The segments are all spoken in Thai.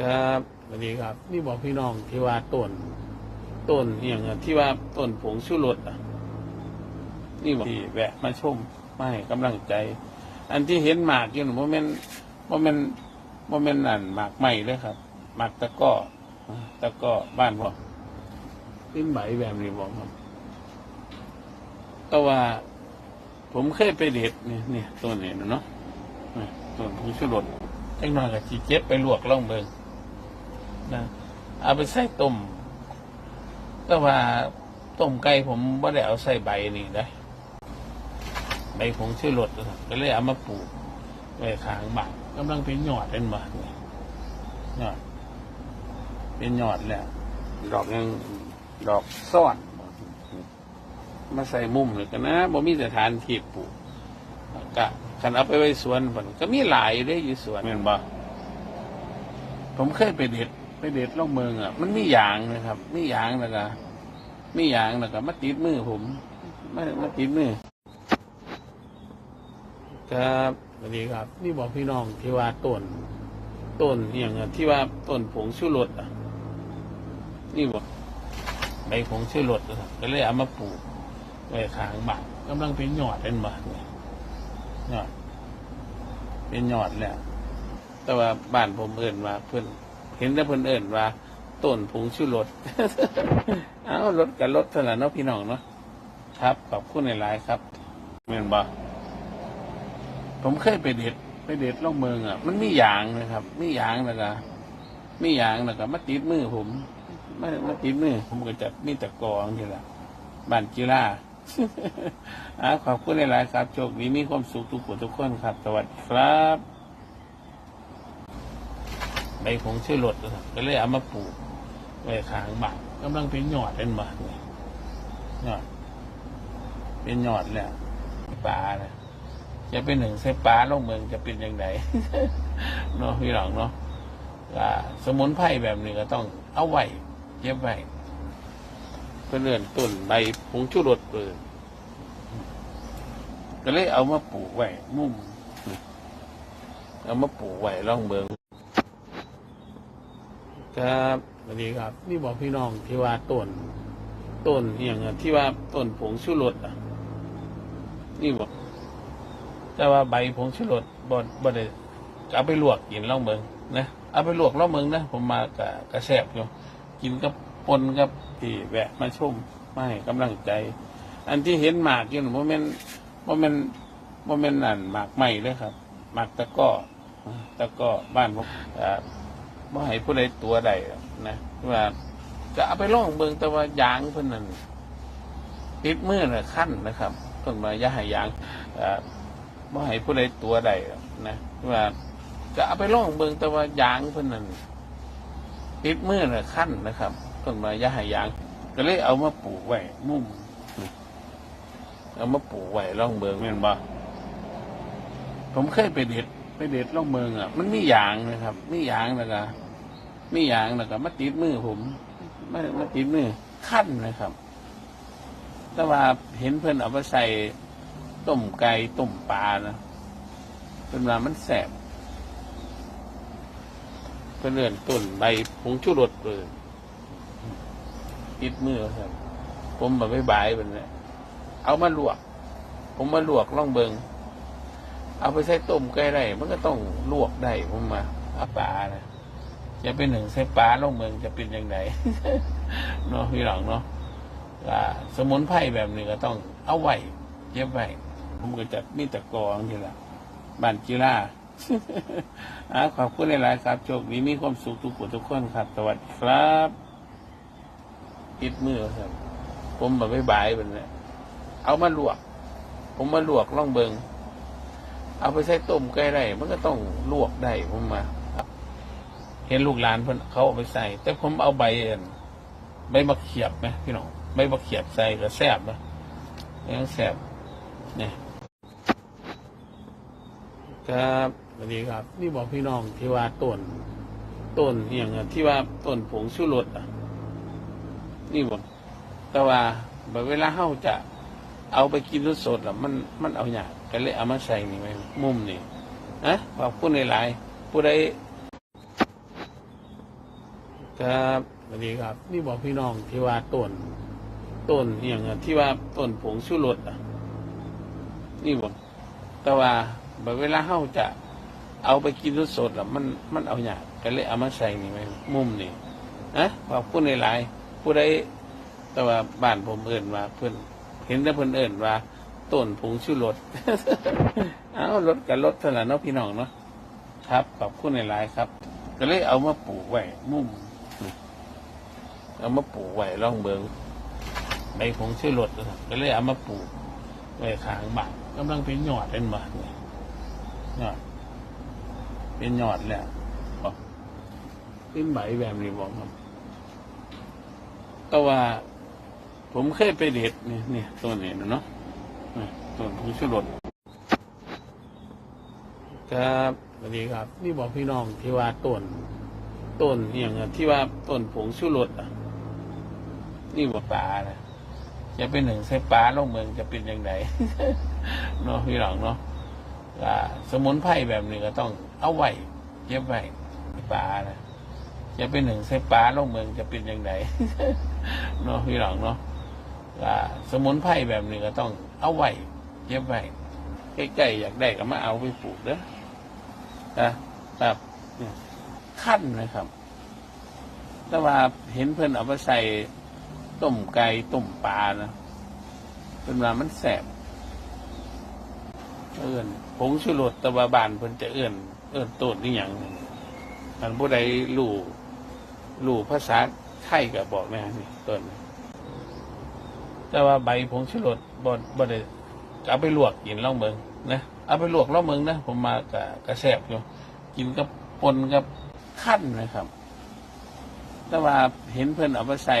ครับสวัสดีครับ นี่บอกพี่น้องที่ว่าต้นต้นอย่างที่ว่าต้นผงชูรสอะ นี่บอกที่แวะมาชมมาให้กำลังใจ อันที่เห็นหมากอยู่หนูโมเมนโมเมนโมเมนนั่นหมากใหม่เลยครับหมากตะก้อตะก้อบ้านบอกขึ้นใบแบบนี้บอกครับแต่ว่าผมเคยไปเด็ดเนี่ยเนี่ยต้นนี้นะเนาะต้นผงชูรสจังหน่อยกับจีเจ็บไปลวกล่องเบิง นะเอาไปใส่ต้มแต่ว่าต้มไก่ผมไม่ได้เอาใส่ใบนี่ได้ใบผงชื่อรสนะครับก็เลยเอามาปลูกไว้ข้างบ้านกำลังเป็นยอดเป็นบ่เนี่ยยอดเป็นยอดแล้วดอกยังดอกซ่อน มาใส่มุมเลยกันนะบ่มีสถานที่ปลูกก็คันเอาไปไว้สวนมันก็มีหลายอยู่ได้อยู่สวนแม่นบ่ผมเคยไปเด็ด ไปเด็ดล่องเมืองอะ มันมียางนะครับมียางแล้วก็มียางแล้วก็มาติดมือผมมามาติดมือครับสวัสดีครับ นี่บอกพี่น้องที่ว่าต้นต้นอย่างอะที่ว่าต้นผงชูรสอะ นี่บอกใบผงชูรสก็เลยเอามาปลูกไว้ข้างบ้านกำลังเป็นหยอดเป็นบ่เนี่ยยอดเป็นหยอดแล้วแต่ว่าบ้านผมเอิ่นว่าเพื่อน เห็นแต่เพื่นเอิ่นว่าต้นผงชูรส เอารถกับรถเท่านั้นเนาะพี่น้องเนาะครับขอบคุณในหลายๆครับเมือนบ่ผมเคยไปเด็ด ไปเด็ดล่องเมืองอะ มันมียางนะครับ มียางแล้วก็มียางแล้วก็มาติดมือผมมามาติดมือผมก็จะมีตะกองนี่แหละบ้านจิราอ่าขอบคุณในหลายๆครับโชคดีมีความสุขทุกคนทุกคนครับ สวัสดีครับ บผงชื่อรสนะครับก็เลยเอามาปลูกไว้ข้างบ้านกำลังเป็นหยอดเป็นบ่เนี่ยยอดเป็นหยอดแล้วปลานะจะเป็นหนึ่งใส่ปลาลงเมืองจะเป็นยังไงเนาะพี่หลังเนาะสมุนไพรแบบนี้ก็ต้องเอาไว้เก็บไว้เพื่อเลื่อนต้นใบผงชูรสเลยก็เลยเอามาปลูกไว้มุ่มเอามาปลูกไว้ร่องเมือง ครับสวัสดีครับ นี่บอกพี่น้องที่ว่าต้นต้นอย่างที่ว่าต้นผงชูรสอะ นี่บอกแต่ว่าใบผงชูรสบ่บ่ได้เอาไปลวกกินล่องเมืองนะเอาไปลวกล่องเมืองนะผมมากะกระแสบอยู่กินกับปนกับที่แวะมาชมมาให้กำลังใจ อันที่เห็นหมากอยู่โมเมนโมเมนโมเมนนั่นหมากใหม่เลยครับหมากตะก้อตะก้อบ้านผมอ่าบ่ ให้ผู้ใดตัวใดนะว่าจะเอาไปล่องเบิงแต่ว่ายางเพิ่นนั่นติดมือน่ะขั้นนะครับเพิ่นมาย่าให้ยางเอ่อบ่ให้ผู้ใดตัวใดนะว่าจะเอาไปล่องเบิงแต่ว่ายางเพิ่นนั่นติดมือน่ะขั้นนะครับเพิ่นมาย่าให้ยาง ก็เลยเอามาปลูกไว้มุมเอามาปลูกไว้ล่องเบิงแม่นบ่ผมเคยไปเด็ดไปเด็ดล่องเมืองอะ มันมียางนะครับ มียางแล้วก็ มียางแล้วก็มาติดมือผมมามาติดมือขั้นนะครับ แต่ว่าเห็นเพื่อนเอาไปใส่ต้มไก่ต้มปลานะเป็นว่ามันแสบเพื่อนเลื่อนต้นใบผงชูรสเลยติดมือครับ ผมแบบไม่บายเป็นนี้เอามาลวก ผมมาลวกล่องเบิงเอาไปใส่ต้มไก่ได้มันก็ต้องลวกได้ผมมาอาปลานะ จะเป็นหนึ่งใส่ปลาลงเมืองจะเป็นยังไงเนาะพี่หลังเนาะสมุนไพรแบบนี้ก็ต้องเอาไว้เก็บไว้ผมก็จะมีตะกองนี่แหละบ้านจิราอ่าขอบคุณหลาย ๆ ครับโชคดีมีความสุขทุกคนทุกคนครับ สวัสดีครับติดมือครับ ผมแบบไม่บายเป็นนี้เอามาลวก ผมมาลวกล่องเบิง เอาไปใส่ต้มก่ได้ มันก็ต้องลวกได้ผมมา เห็นลูกหลานเพิ่นเขาเอาไปใส่ แต่ผมเอาใบเอ็นใบมะเขียบไหมพี่น้องใบมะเขียบใส่ก็แซ่บนะยังแซ่บเนี่ยครับสวัสดีครับ นี่บอกพี่น้องที่ว่าต้นต้นอย่างที่ว่าต้นผงชูรสอะ นี่บอกแต่ว่าแบบเวลาเฮาจะเอาไปกินสดๆอะมันมันเอาอยางก็เลยเอามาใส่นี่ไว้มุมนี่นะขอบคุณหลายๆผู้ใด ครับสวัสดีครับ นี่บอกพี่น้องที่ว่าต้นต้นอย่างที่ว่าต้นผงชูรสอะ นี่บอกแต่ว่าแบบเวลาเฮาจะเอาไปกินสดๆอะมันมันเอาอยากก็เลยเอามาใส่นี่ไว้มุมนี่นะขอบคุณหลายผู้ใดแต่ว่าบ้านผมเอิ่นว่าเพิ่อนเห็นแต่เพิ่อนเอิ่นว่าต้นผงชูรสเอารถกับรถเท่านั้นเนาะพี่น้องเนาะครับขอบคุณหลายครับ ก็เลยเอามาปลูกไว้มุม เอามาปลูกไว้ร่องเบิงใบผงชื่อรถนะครับก็เลยเอามาปลูกไว้ข้างบ้านกำลังเป็นหยอดเป็นบ่เนี่ยยอดเป็นหยอดแล้วบอกขึ้นใบแบบนี้บอกครับก็ว่าผมเคยไปเด็ดเนี่ยเนี่ยตัวนี้นะเนาะต้นผงชื่อรถครับสวัสดีครับ นี่บอกพี่น้องที่ว่าต้นต้นอย่างที่ว่าต้นผงชูรสอะ นี่บอกปลานะจะเป็นหนึ่งใส่ปลาลงเมืองจะเป็นยังไงเนาะพี่น้องเนาะสมุนไพรแบบนี้ก็ต้องเอาไว้เก็บไว้ปลานะจะเป็นหนึ่งใส่ปลาลงเมืองจะเป็นยังไงเนาะพี่น้องเนาะสมุนไพรแบบนี้ก็ต้องเอาไว้เก็บไว้ใกล้ๆอยากได้ก็มาเอาไปปลูกเด้อนะครับขั้นนะครับ แต่ว่าเห็นเพื่อนเอาไปใส่ ต้มไก่ต้มปลานะเป็นว่ามันแสบเอื่นผงชูรสตะวาบานเพิ่นจะเอื่นเอื่นต้นนี่อย่างมันผู้ใดรู้รู้ภาษาไทยก็บอกแม่นี่ต้นนี้แต่ว่าใบผงชูรสบ่บ่ได้เอาไปลวกกินล่องเบิงนะเอาไปลวกล่องเบิงนะผมมากะกระแสบอยู่กินกับปนกับขั้นนะครับ แต่ว่าเห็นเพื่อนเอาไปใส่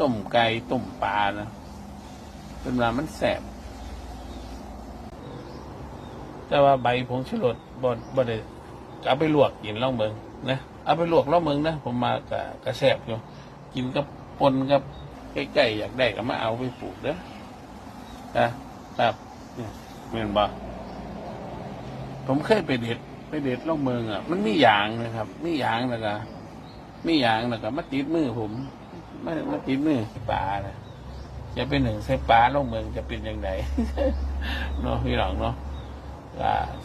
ต้มไก่ต้มปลานะเป็นว่ามันแสบ แต่ว่าใบผงชูรสบ่บ่ได้เอาไปลวกกินล่องเบิงนะเอาไปลวกล่องเบิงนะผมมากะกะแสบอยู่กินกับปนกับใกล้ๆอยากได้ก็มาเอาไปปลูกเด้อนะครับเนี่ยเหมือนบ่ผมเคยไปเด็ดไปเด็ดล่องเมืองอะ มันมียางนะครับ มียางแล้วก็มียางแล้วก็มาติดมือผม มามาติดมือปลานะจะเป็นหนึ่งใส่ปลาล่องเมืองจะเป็นยังไงเนาะพี่หลังเนาะ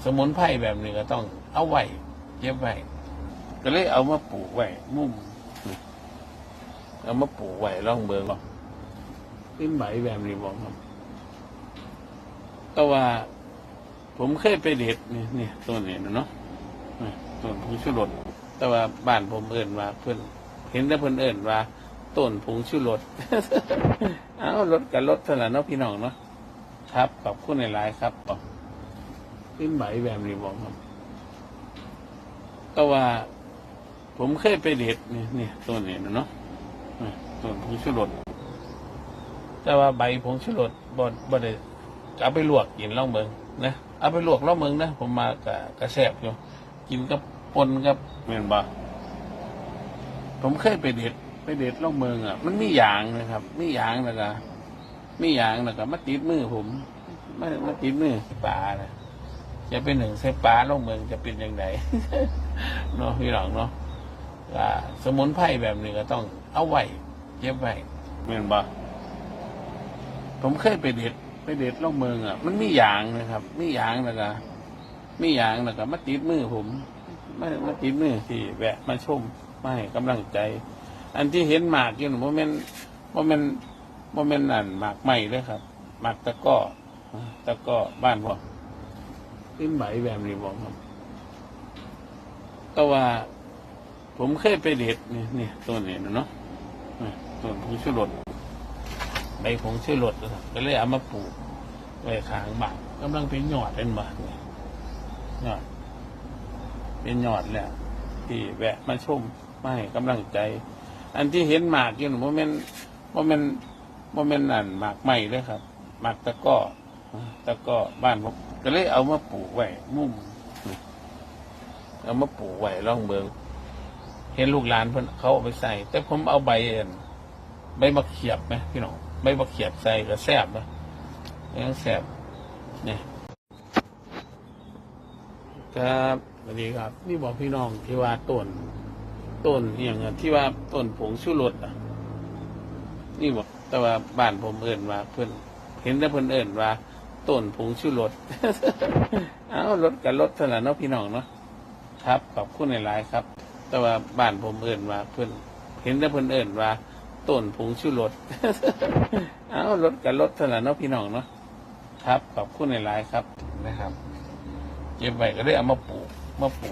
สมุนไพรแบบนี้ก็ต้องเอาไว้เก็บไว้ก็เลยเอามาปลูกไว้มุมเอามาปลูกไว้ล่องเมืองหรอกขึ้นใบแบบนี้บอกครับก็ว่า ผมเคยไปเด็ดเนี่ยเนี่ยต้นนี้นะเนาะต้นผงชูรสแต่ว่าบ้านผมเอิ่นว่าเพื่อนเห็นแต่เพื่อนเอิ่นว่า ต้นผงชูรสเอารถกับรถเท่านั้นเนาะพี่น้องเนาะครับ ขอบคุณหลายๆครับบอขึ้นใบแบบนี้บอกครับก็ว่า ผมเคยไปเด็ดเนี่ยเนี่ยต้นนี้นะเนาะต้นผงชูรสแต่ว่าใบผงชูรสบ่บ่ได้เอาไปลวกกินล่องเบิงนะเอาไปลวกล่องเบิงนะผมมากะกระแสบอยู่กินกับปนกับเหมือนบ่ผมเคยไปเด็ด เด็ดล่องเมืองอะ มันมียางนะครับ มียางแล้วก็มียางแล้วก็มาติดมือผมมามาติดมือปลานะจะเป็นหนึ่งใส่ปลาล่องเมืองจะเป็นยังไงเนาะพี่หลังเนาะอ่าสมุนไพรแบบนี้ก็ต้องเอาไว้เก็บไว้เหมือนบ่ผมเคยไปเด็ดไปเด็ดล่องเมืองอะ มันมียางนะครับ มียางแล้วก็มียางแล้วก็มาติดมือผมมามาติดมือที่แวะมาชมมาให้กำลังใจ อันที่เห็นหมากอยู่โมเมนโมเมนโมเมนนั่นหมากใหม่เลยครับหมากตะก้อตะก้อบ้านผมขึ้นใบแบบนี้บอกครับก็ว่า ผมเคยไปเด็ดเนี่ยเนี่ยต้นนี้นะเนาะต้นผงชูรสใบผงชูรสนะครับก็เลยเอามาปลูกไว้ขางบ้านกำลังเป็นยอดเป็นบ้านเนี่ยยอดเป็นยอดแล้วที่แวะมาชมมาให้กำลังใจ อันที่เห็นหมากอยู่โมเมนโมเมนโมเมนนั่นหมากใหม่เลยครับหมากตะก้อตะก้อบ้านผมก็เลยเอามาปลูกไว้มุมเอามาปลูกไว้ร่องเบิงเห็นลูกหลานเพิ่นเขาเอาไปใส่ แต่ผมเอาใบเอ็นใบมะเขียบไหมพี่น้องใบมะเขียบใส่ก็แซ่บนะเนี่ยแซ่บเนี่ยครับสวัสดีครับ นี่บอกพี่น้องที่ว่าต้น ต้นอย่างที่ว่าต้นผงชูรสอะ นี่บอกแต่ว่าบ้านผมเอิ่นว่าเพิ่นเห็นแต่เพิ่นเอิ่นว่าต้นผงชูรสเอารถกับรถเท่านั้นเนาะพี่น้องเนาะครับขอบคุณหลายๆครับ แต่ว่าบ้านผมเอิ่นว่าเพิ่นเห็นแต่เพิ่นเอิ่นว่าต้นผงชูรสเอารถกับรถเท่านั้นเนาะพี่น้องเนาะครับขอบคุณหลายๆครับนะครับเก็บไว้ก็ได้เอามาปลูกมาปลูก